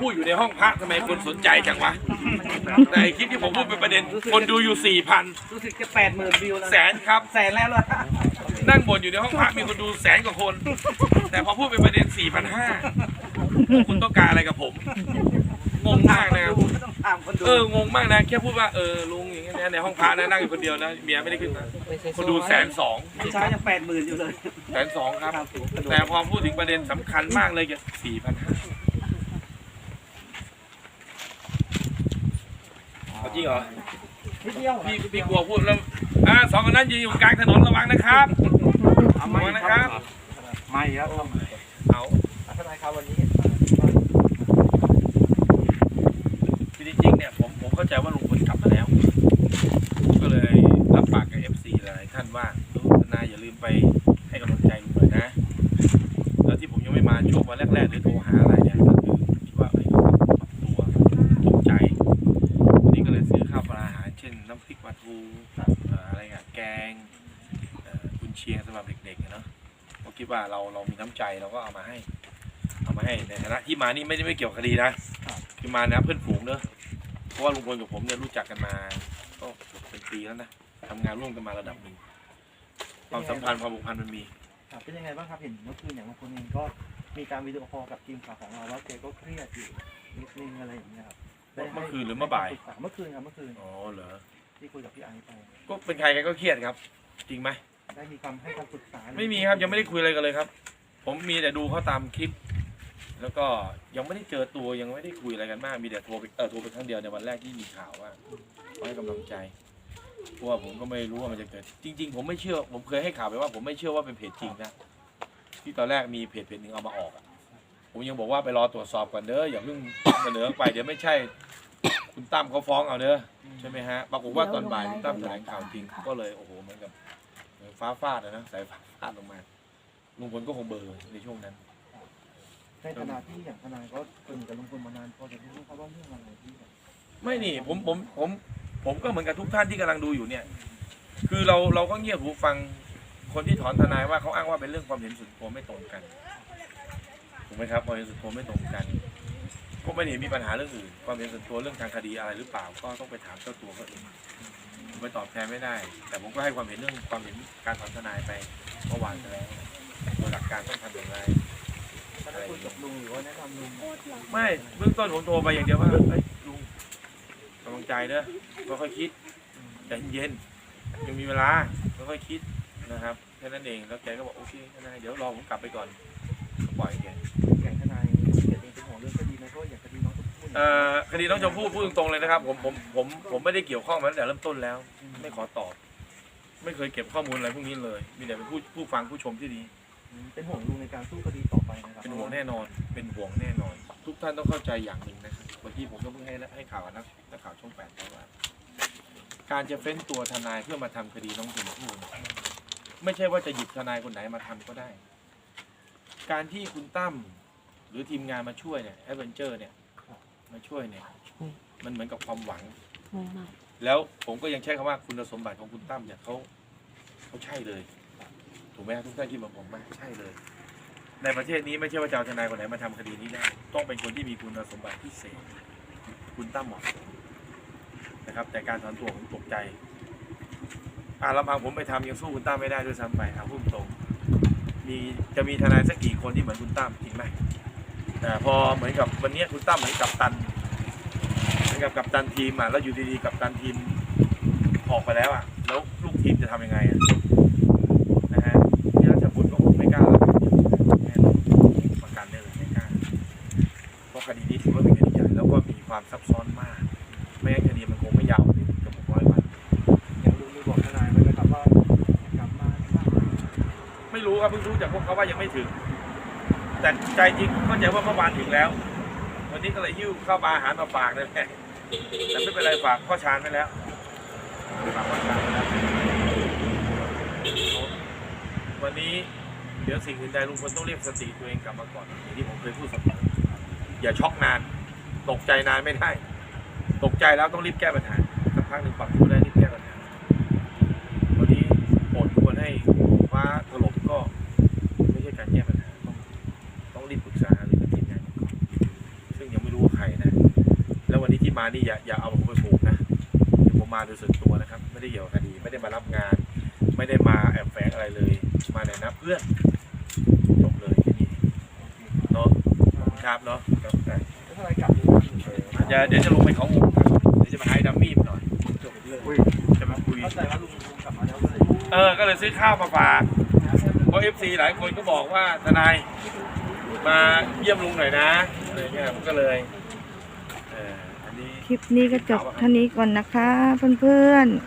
พูดอยู่ในห้องพระทำไมคนสนใจจังวะแต่ไอ้คลิปที่ผมพูดเป็นประเด็น คนดูอยู่สี่พันรู้สึกจะแปดหมื่นวิวแล้วแสนครับ แสนแล้วเหรอนั่งบ่นอยู่ในห้องพระมีคนดูแสนกว่าคน แต่พอพูดเป็นประเด็นสี่พันห้าคุณต้องการอะไรกับผม งงมากนะครับไม่ต้องถามคนดูเอองงมากนะแค่พูดว่าเออลุงอย่างเงี้ยนะในห้องพระนะนั่งอยู่คนเดียวนะเมียไม่ได้ขึ้นมาคนดูแสนสองเมื่อเช้ายังแปดหมื่นอยู่เลยแสนสองครับครับผมกระโดดแต่พอพูดถึงประเด็นสำคัญมากเลยจะสี่พันห้า จริงเหรอนิดเดียวพี่พี่กลัวพูดแล้วอ่าสองคนนั้นยืนอยู่กลางถนนระวังนะครับเอาระวังนะครับ ไม่ครับเอาทนายครับวันนี้คือจริงๆเนี่ยผมผมเข้าใจว่าลุงพลกลับมาแล้ว ก็เลยรับปากกับ FC หลายๆท่านว่าลุงนายอย่าลืมไปให้กำลังใจลุงหน่อยนะแล้วที่ผมยังไม่มาช่วงวันแรกๆหรือโทรหาอะไร งเอ่อกุนเชียงสำหรับเด็กๆอะเนาะก็คิดว่าเราเรามีน้ำใจเราก็เอามาให้ เอามาให้ในฐานะที่มานี่ไม่ได้ไม่เกี่ยวกับคดีนะคือมานะเพื่อนฝูงเนอะเพราะว่าลุงพลกับผมเนี่ยรู้จักกันมาก็เกือบเป็นปีแล้วนะทำงานร่วมกันมาระดับหนึ่งความสัมพันธ์ความผูกพันมันมีครับเป็นยังไงบ้างครับเห็นเมื่อคืนอย่างบางคนเองก็มีการวิดีโอคอลกับทีมข่าวของเราว่าแกก็เครียดอยู่นิดนึงอะไรอย่างเงี้ยครับได้เมื่อคืนหรือเมื่อบ่ายปรึกษเมื่อคืนครับเมื่อคืนอ๋อเหรอ ที่คุยกับพี่ไอซ์ไปก็เป็นใครใครก็เครียดครับ จริงไหมได้มีคำให้คำปรึกษาไม่มีครับยังไม่ได้คุยอะไรกันเลยครับ ผมมีแต่ดูเขาตามคลิป แล้วก็ยังไม่ได้เจอตัวยังไม่ได้คุยอะไรกันมาก มีแต่โทรไปเออโทรไปครั้งเดียวในวันแรกที่มีข่าวว่าเขาให้กำลังใจเพราะว่าผมก็ไม่รู้ว่ามันจะเกิด จริง ๆ ผมไม่เชื่อ ผมเคยให้ข่าวไปว่า ผมไม่เชื่อว่าเป็นเพจจริงนะที่ตอนแรกมีเพจเพจหนึ่งเอามาออกอะผมยังบอกว่าไปรอตรวจสอบก่อนเด้ออย่าเพิ่งเสนอไปเดี๋ยวไม่ใช่ คุณตั้มเขาฟ้องเอาเด้อใช่ไหมฮะปรากฏว่าตอนบ่ายคุณตั้มแถลงข่าวจริงก็เลยโอ้โหเหมือนกับเหมือนฟ้าฟาดอะนะสายฟ้าฟาดลงมาลุงพลก็คงเบลอร์ในช่วงนั้น ในฐานะที่อย่างทนายก็เป็นกับลุงพลมานานพอจะรู้ครับว่าเรื่องอะไรที่แบบไม่นี่ผมผมผมผมก็เหมือนกับทุกท่านที่กำลังดูอยู่เนี่ย คือเราเราก็เงียบหูฟังคนที่ถอนทนายว่าเขาอ้างว่าเป็นเรื่องความเห็นส่วนตัวไม่ตรงกันถูกไหมครับความเห็นส่วนตัวไม่ตรงกัน ก็ไม่ได้เห็นมีปัญหาเรื่องอื่นความเห็นส่วนตัวเรื่องทางคดีอะไรหรือเปล่าก็ต้องไปถามเจ้าตัวเขาเองผมไปตอบแทนไม่ได้ แต่ผมก็ให้ความเห็นเรื่องความเห็นการถอนทนายไปเมื่อวานไปแล้วโดยหลักการต้องทำอย่างไรถ้าได้คุยกับลุงหรือว่าแนะนำลุงไม่เบื้องต้นผมโทรไปอย่างเดียวว่าเฮ้ยลุงกำลังใจเนอะค่อยๆคิดใจเย็นๆยังมีเวลาค่อยๆคิดนะครับแค่นั้นเองแล้วแกก็บอกโอเคทนายเดี๋ยวรอผมกลับไปก่อนก็ปล่อยแกอย่างทนาย เกียรติเองเป็นห่วงเรื่องคดีไหมเพราะว่าอย่างคดีน้องชมพู่เนี่ยเอ่อคดีน้องชมพู่พูดตรงๆเลยนะครับผมผมผมผมไม่ได้เกี่ยวข้องมาตั้งแต่เริ่มต้นแล้ว ไม่ขอตอบ ไม่เคยเก็บข้อมูลอะไรพวกนี้เลย มีแต่เป็นผู้ผู้ฟังผู้ชมที่ดี เป็นห่วงลุงในการสู้คดีต่อไปนะครับเป็นห่วงแน่นอน เป็นห่วงแน่นอน ทุกท่านต้องเข้าใจอย่างหนึ่งนะครับเมื่อกี้ผมก็เพิ่งให้ให้ข่าวกับนักนักข่าวช่องแปดไปว่า การจะเฟ้นตัวทนายเพื่อมาทำคดีน้องชมพู่เนี่ยไม่ใช่ว่าจะหยิบทนายคนไหนมาทำก็ได้ การที่คุณตั้ม หรือทีมงานมาช่วยเนี่ยแอดเวนเจอร์เนี่ยมาช่วยเนี่ยมันเหมือนกับความหวัง แล้วผมก็ยังใช้คำว่าคุณสมบัติของคุณตั้มเนี่ยเขาเขาใช่เลยถูกไหมครับทุกท่านคิดเหมือนผมไหมใช่เลย ในประเทศนี้ไม่ใช่ว่าจะเอาทนายคนไหนมาทำคดีนี้ได้ ต้องเป็นคนที่มีคุณสมบัติพิเศษ คุณตั้มเหมาะสมนะครับ แต่การถอนตัวผมตกใจอ่าลำพังผมไปทำยังสู้คุณตั้มไม่ได้ด้วยซ้ำไปเอาพูดตรงมีจะมีทนายสักกี่คนที่เหมือนคุณตั้มจริงไหมแต่ พอเหมือนกับวันเนี้ยคุณตั้มเหมือนกับตันเหมือนกับกับตันทีมอะแล้วอยู่ดีๆกับตันทีมออกไปแล้วอะ แล้วลูกทีมจะทำยังไงอะนะฮะที่ราชบุตรก็คงไม่กล้ารับแน่นอนประกันได้เลยไม่กล้าเพราะคดีนี้ถือว่าเป็นคดีใหญ่แล้วก็มีความซับซ้อนมาก ไม่งั้นคดีมันคงไม่ยาวถึงเกือบหกร้อยวันอย่างลุงมีบอกทนายไว้ไหมครับว่ากลับมาบ้างไหมไม่รู้ครับเพิ่งรู้จากพวกเขาว่ายังไม่ถึง แต่ใจจริงเข้าใจว่าเมื่อวานถึงแล้ว วันนี้ก็เลยยิ้วข้าวปลาอาหารมาฝากเลยแม่แต่ไม่เป็นไรฝากพ่อชานไปแล้วฝากพ่อชานไปแล้ววันนี้เดี๋ยวสิ่งอื่นใดลุงพลต้องเรียกสติตัวเองกลับมาก่อนอย่างที่ผมเคยพูดเสมออย่าช็อกนาน ตกใจนานไม่ได้ ตกใจแล้วต้องรีบแก้ปัญหาสักพักหนึ่งปรับตัวได้รีบแก้ปัญหา วันนี้โปรดควรให้ฟ้าถล่มก็ไม่ใช่การแก้ปัญหาต้องต้องรีบปรึกษาหรือกับทีมงานก่อนซึ่งยังไม่รู้ว่าใคร ที่มา นี่อย่าอย่าเอาผมไปผูกนะผมมาโดยส่วนตัวนะครับ ไม่ได้เกี่ยวกับคดีไม่ได้มารับงาน ไม่ได้มาแอบแฝงอะไรเลย มาในนะเพื่อนจบเลยแค่นี้เนาะครับเนาะครับได้แล้วทนายกลับดูว่าอยู่เลยเดี๋ยวเดี๋ยวจะลงไปเขาอู่ครับเดี๋ยวจะมาให้ดัมมี่หน่อยจบเลยจะมาคุยเข้าใจว่าลุงลุงกลับมาแล้วเลยเออก็เลยซื้อข้าวมาฝากเพราะเอฟซีหลายคนก็บอกว่าทนายมาเยี่ยมลุงหน่อยนะอะไรเงี้ยผมก็เลยเอออันนี้ค ลิปนี้ก็จบเท่านี้ก่อนนะคะ เพื่อนๆ